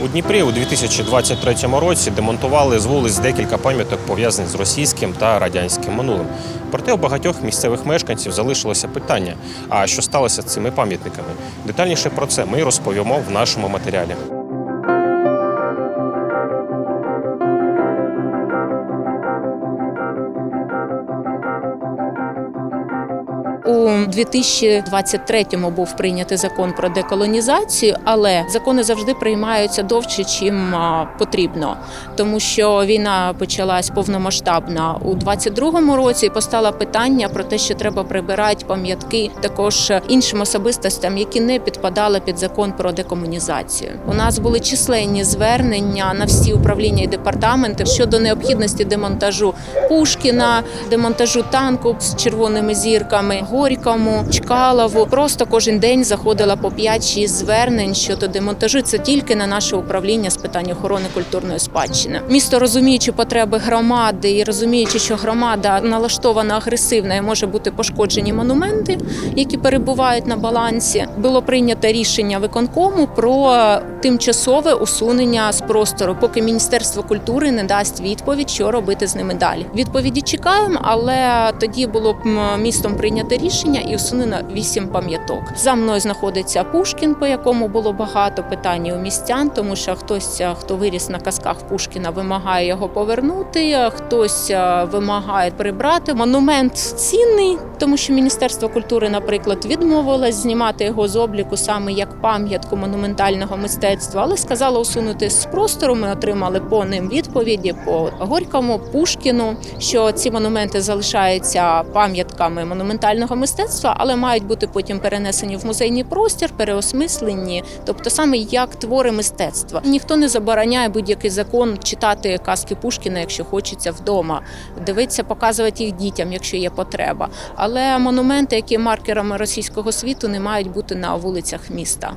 У Дніпрі у 2023 році демонтували з вулиць декілька пам'яток пов'язаних з російським та радянським минулим. Проте у багатьох місцевих мешканців залишилося питання: а що сталося з цими пам'ятниками? Детальніше про це ми розповімо в нашому матеріалі. У 2023-му був прийнятий закон про деколонізацію, але закони завжди приймаються довше, чим потрібно, тому що війна почалась повномасштабна у 22-му році. Постало питання про те, що треба прибирати пам'ятки також іншим особистостям, які не підпадали під закон про декомунізацію. У нас були численні звернення на всі управління і департаменти щодо необхідності демонтажу Пушкіна, демонтажу танку з червоними зірками, Горькому, Чкалову. Просто кожен день заходила по 5-6 звернень щодо демонтажу. Це тільки на наше управління з питань охорони культурної спадщини. Місто розуміючи потреби громади і розуміючи, що громада налаштована агресивно і може бути пошкоджені монументи, які перебувають на балансі. Було прийнято рішення виконкому про тимчасове усунення з простору, поки міністерство культури не дасть відповідь, що робити з ними далі. Відповіді чекаємо, але тоді було б містом прийнято рішення і усунено вісім пам'яток. За мною знаходиться Пушкін, по якому було багато питань у містян, тому що хтось, хто виріс на казках Пушкіна, вимагає його повернути, хтось вимагає прибрати. Монумент цінний, тому що Міністерство культури, наприклад, відмовилось знімати його з обліку саме як пам'ятку монументального мистецтва, але сказала усунути з простору. Ми отримали по ним відповіді по Горькому, Пушкіну, що ці монументи залишаються пам'ятками монументального мистецтва, але мають бути потім перенесені в музейний простір, переосмислені, тобто саме як твори мистецтва. Ніхто не забороняє будь-який закон читати казки Пушкіна, якщо хочеться вдома, дивитися, показувати їх дітям, якщо є потреба. Але монументи, які маркерами російського світу, не мають бути на вулицях міста.